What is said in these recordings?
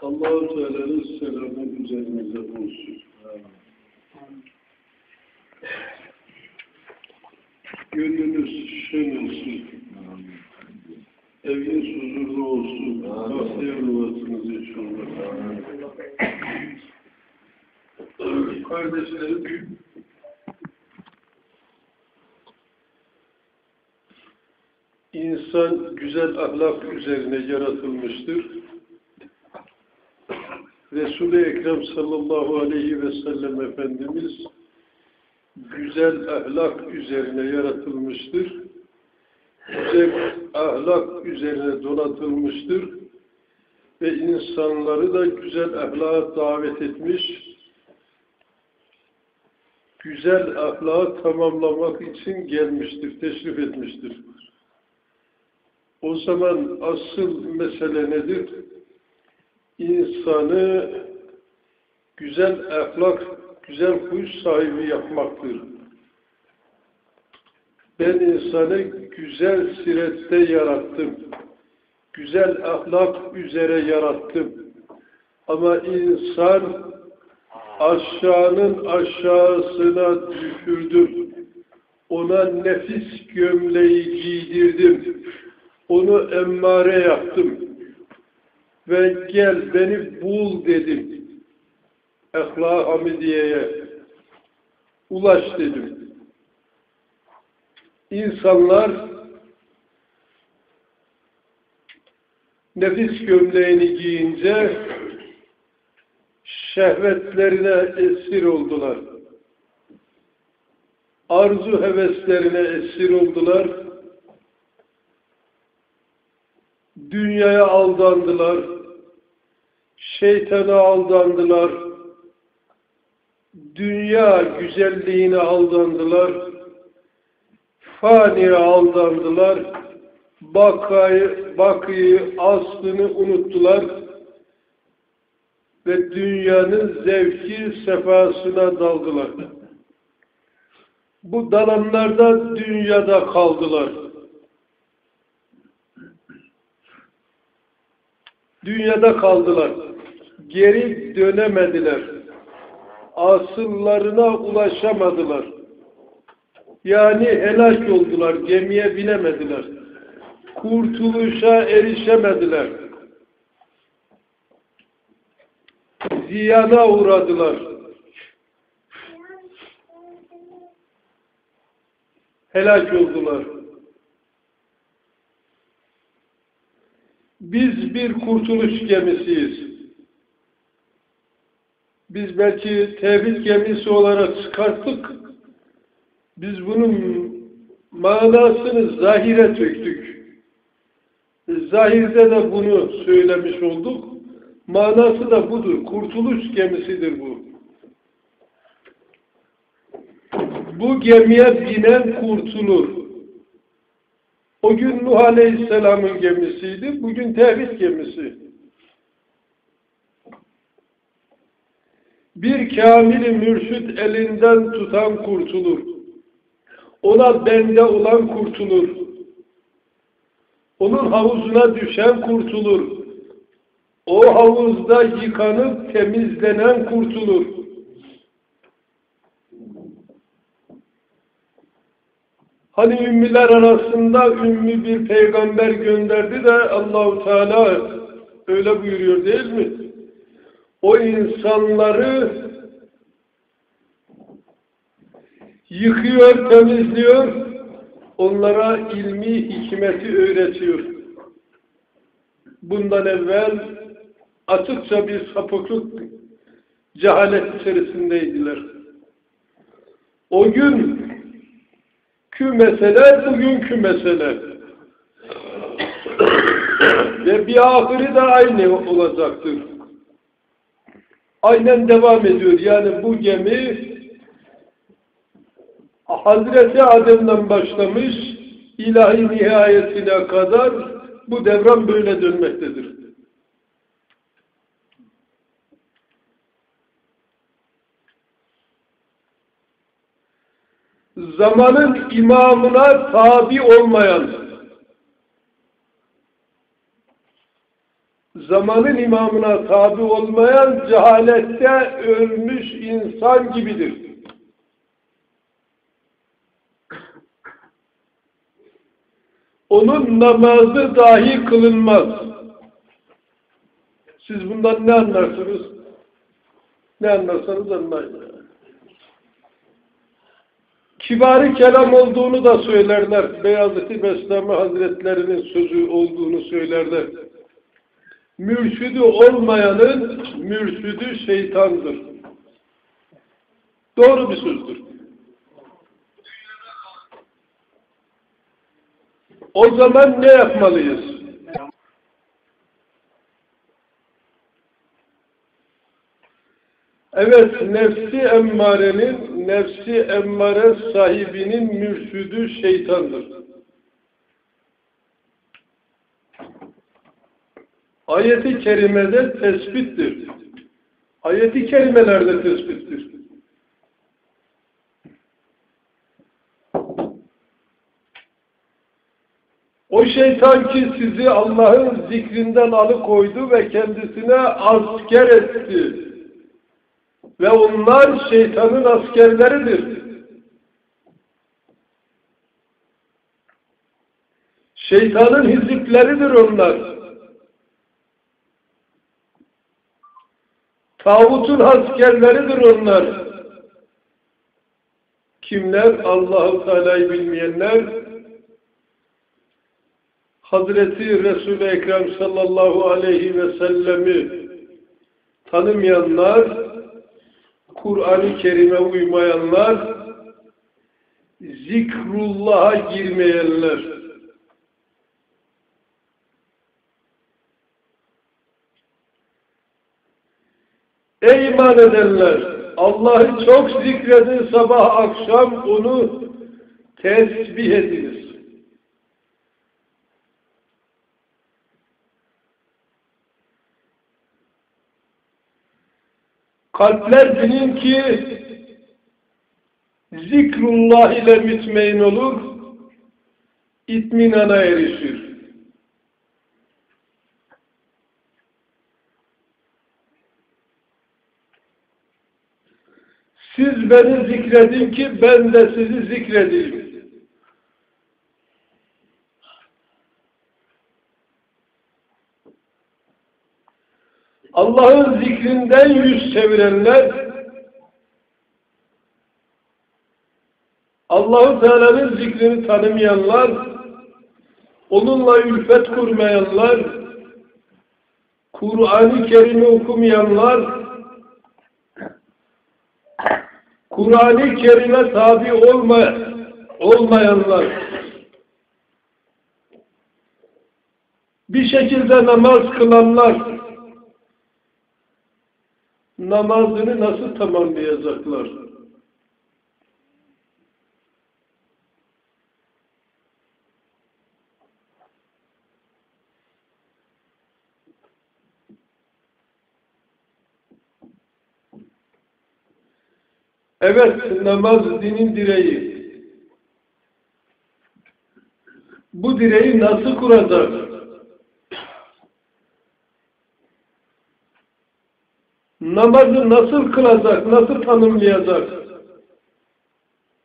Allah-u Teala'nın selamı üzerinize olsun. Gönlünüz şen olsun. Eviniz huzurlu olsun. Bahtiyar olasınız inşallah. Kardeşlerim, insan güzel ahlak üzerine yaratılmıştır. Resul-i Ekrem sallallahu aleyhi ve sellem Efendimiz güzel ahlak üzerine yaratılmıştır. Güzel ahlak üzerine donatılmıştır. Ve insanları da güzel ahlaka davet etmiş, güzel ahlakı tamamlamak için gelmiştir, teşrif etmiştir. O zaman asıl mesele nedir? İnsanı güzel ahlak, güzel huy sahibi yapmaktır. Ben insanı güzel sirette yarattım. Güzel ahlak üzere yarattım. Ama insan aşağının aşağısına düşürdüm. Ona nefis gömleği giydirdim. Onu emmare yaptım. Ve gel beni bul dedim. Ehla Hamidiye'ye ulaş dedim. İnsanlar nefis gömleğini giyince şehvetlerine esir oldular. Arzu heveslerine esir oldular. Dünyaya aldandılar. Şeytana aldandılar. Dünya güzelliğine aldandılar. Faniye aldandılar. Bakayı, bakıyı, aslını unuttular ve dünyanın zevki sefasına daldılar. Bu dalanlar da dünyada kaldılar. Dünyada kaldılar. Geri dönemediler. Asıllarına ulaşamadılar. Yani helak oldular. Gemiye binemediler. Kurtuluşa erişemediler. ziyana uğradılar. Helak oldular. Biz bir kurtuluş gemisiyiz. Biz belki tevhid gemisi olarak çıkarttık. Biz bunun manasını zahire döktük. Zahirde de bunu söylemiş olduk. Manası da budur. Kurtuluş gemisidir bu. Bu gemiye binen kurtulur. O gün Nuh Aleyhisselam'ın gemisiydi. Bugün tevhid gemisi. Bir kamili mürşit elinden tutan kurtulur. Ona bende olan kurtulur. Onun havuzuna düşen kurtulur. O havuzda yıkanıp temizlenen kurtulur. Hani ümmiler arasında ümmi bir peygamber gönderdi de Allahu Teala öyle buyuruyor değil mi? O insanları yıkıyor, temizliyor, onlara ilmi hikmeti öğretiyor. Bundan evvel açıkça bir sapıklık, cehalet içerisindeydiler. O gün kü mesele, bugünkü mesele. Ve bir ahiri de aynı olacaktır. Aynen devam ediyor. Yani bu gemi Hazreti Adem'den başlamış ilahi nihayetine kadar bu devran böyle dönmektedir. Zamanın imamına tabi olmayan, zamanın imamına tabi olmayan cehalette ölmüş insan gibidir. Onun namazı dahi kılınmaz. Siz bundan ne anlarsınız? Ne anlarsanız anlayın. Kibarı kelam olduğunu da söylerler. Beyazıt-ı Beslami Hazretlerinin sözü olduğunu söylerler. Mürşidi olmayanın mürşidi şeytandır. Doğru bir sözdür. O zaman ne yapmalıyız? Evet, nefsi emmarenin, nefsi emmare sahibinin mürşüdü şeytandır. Ayeti kerimede tespittir. Ayeti kerimelerde tespittir. O şeytan ki sizi Allah'ın zikrinden alıkoydu ve kendisine asker etti. Ve onlar şeytanın askerleridir. Şeytanın hizipleridir onlar. Tağutun askerleridir onlar. Kimler? Allahu Teala'yı bilmeyenler, Hazreti Resul-i Ekrem sallallahu aleyhi ve sellemi tanımayanlar, Kur'an-ı Kerim'e uymayanlar, zikrullah'a girmeyenler. Ey iman edenler! Allah'ı çok zikredin sabah akşam onu tesbih ediniz. Kalpler bilin ki zikrullah ile mütmein olur, itminana erişir. Siz beni zikredin ki ben de sizi zikredeyim. Allah'ın zikrinden yüz çevirenler Allahu Teala'nın zikrini tanımayanlar onunla ülfet kurmayanlar Kur'an-ı Kerim'i okumayanlar Kur'an-ı Kerim'e tabi olma, olmayanlar. Bir şekilde namaz kılanlar namazını nasıl tamamlayacaklar? Evet, namaz dinin direği. Bu direği nasıl kuracak? Namazı nasıl kılacak, nasıl tanımlayacak,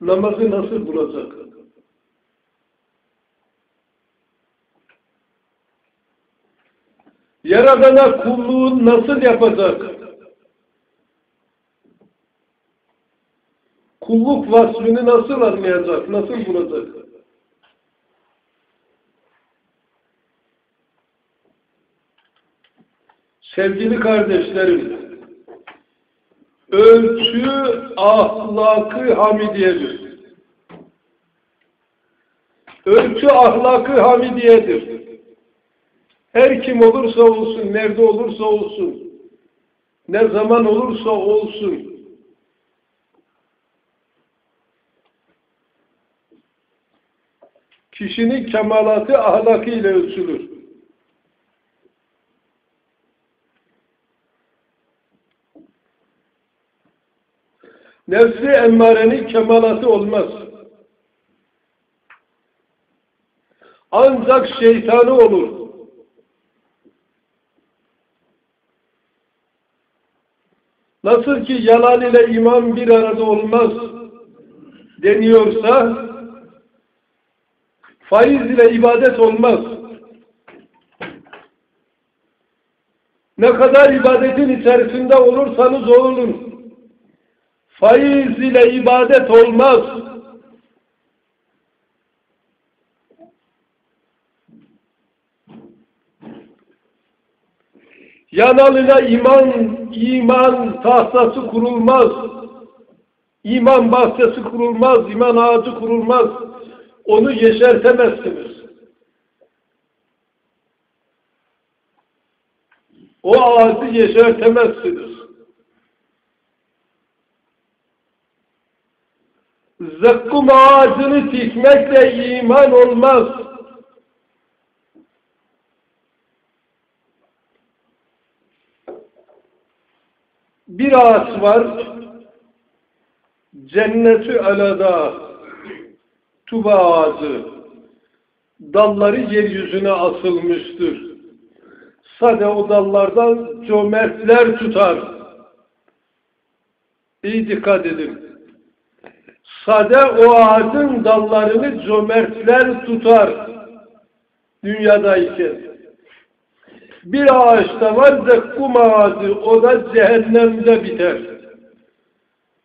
namazı nasıl bulacak? Yaradana kulluğun nasıl yapacak? Kulluk vasfını nasıl anlayacak, nasıl bulacak? Sevgili kardeşlerim, ölçü ahlakı hamidiyedir. Ölçü ahlakı hamidiyedir. Her kim olursa olsun, nerede olursa olsun, ne zaman olursa olsun, kişinin kemalatı ahlakı ölçülür. Nefsi emmarenin kemalatı olmaz. Ancak şeytanı olur. Nasıl ki yalan ile iman bir arada olmaz deniyorsa faiz ile ibadet olmaz. Ne kadar ibadetin içerisinde olursanız olun. Faiz ile ibadet olmaz. Yanalına iman, iman tahtası kurulmaz. İman bahçesi kurulmaz, iman ağacı kurulmaz. Onu yeşertemezsiniz. O ağacı yeşertemezsiniz. Zekkum ağacını dikmekle iman olmaz. Bir ağaç var, cenneti alada, tuba ağacı, dalları yeryüzüne asılmıştır. Sade o dallardan cömertler tutar. İyi dikkat edin. Sade o ağacın dallarını cömertler tutar. Dünyadayken. Bir ağaçta var zekkum ağacı, o da cehennemde biter.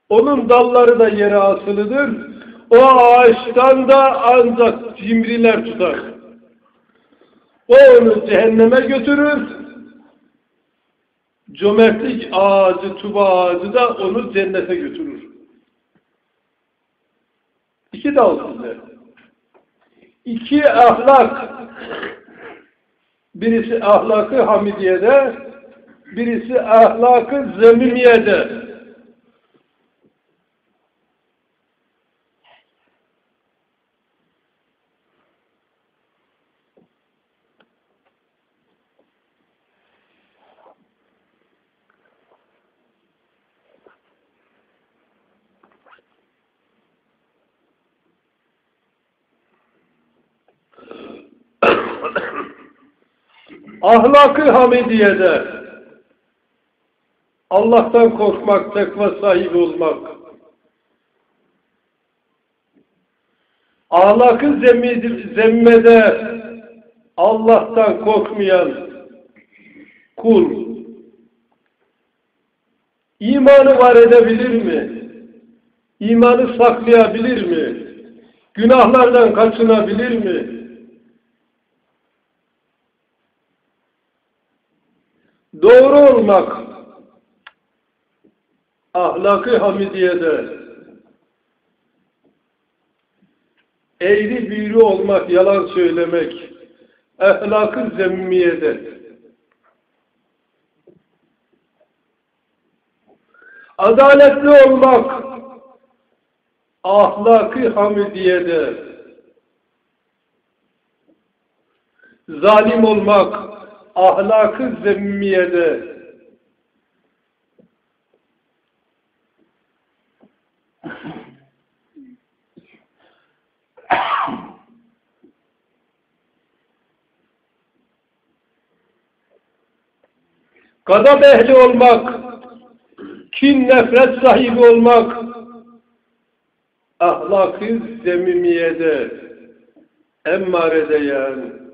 Onun dalları da yere asılıdır. O ağaçtan da ancak cimriler tutar. O onu cehenneme götürür. Cömertlik ağacı, tuba ağacı da onu cennete götürür. İki dal size. İki ahlak. Birisi ahlakı hamidiyede, birisi ahlakı zemimiyede. Ahlakı hamidiyede Allah'tan korkmak, tekva sahibi olmak. Ahlakı zemmede Allah'tan korkmayan kul imanı var edebilir mi? İmanı saklayabilir mi? Günahlardan kaçınabilir mi? Doğru olmak. Ahlakı hamidiyede. Eğri büğrü olmak, yalan söylemek. Ahlakı zemmiyede adaletli olmak. Ahlakı hamidiyede. Zalim olmak ahlakı zemmiyede. Gadab ehli olmak, kin nefret sahibi olmak, ahlakı zemimiyede, emmarede yani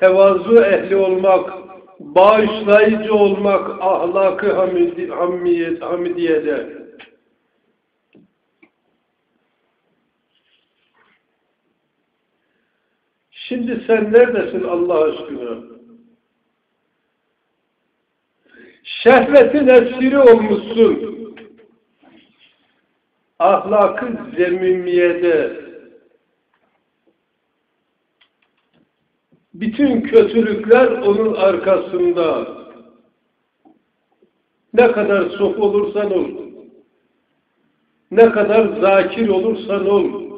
tevazu ehli olmak, bağışlayıcı olmak ahlakı hamidi, hamiyet, hamidiyede. Şimdi sen neredesin Allah aşkına? Şehvetin esiri olmuşsun. Ahlakı zemimiyede, Bütün kötülükler onun arkasında. Ne kadar sok olursan ol. Ne kadar zakir olursan ol.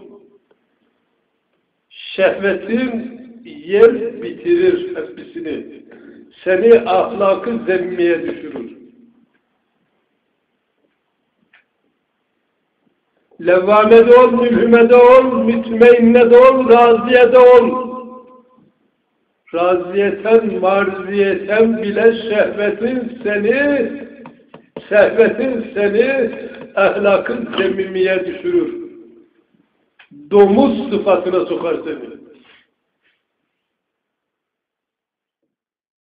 Şehvetin yer bitirir hepsini. Seni ahlakı zemmiye düşürür. Levvamede ol, mülhümede ol, mütmeinnede ol, raziyede ol raziyeten marziyeten bile şehvetin seni Sehvetin seni ahlakın temimiye düşürür. Domuz sıfatına sokar seni.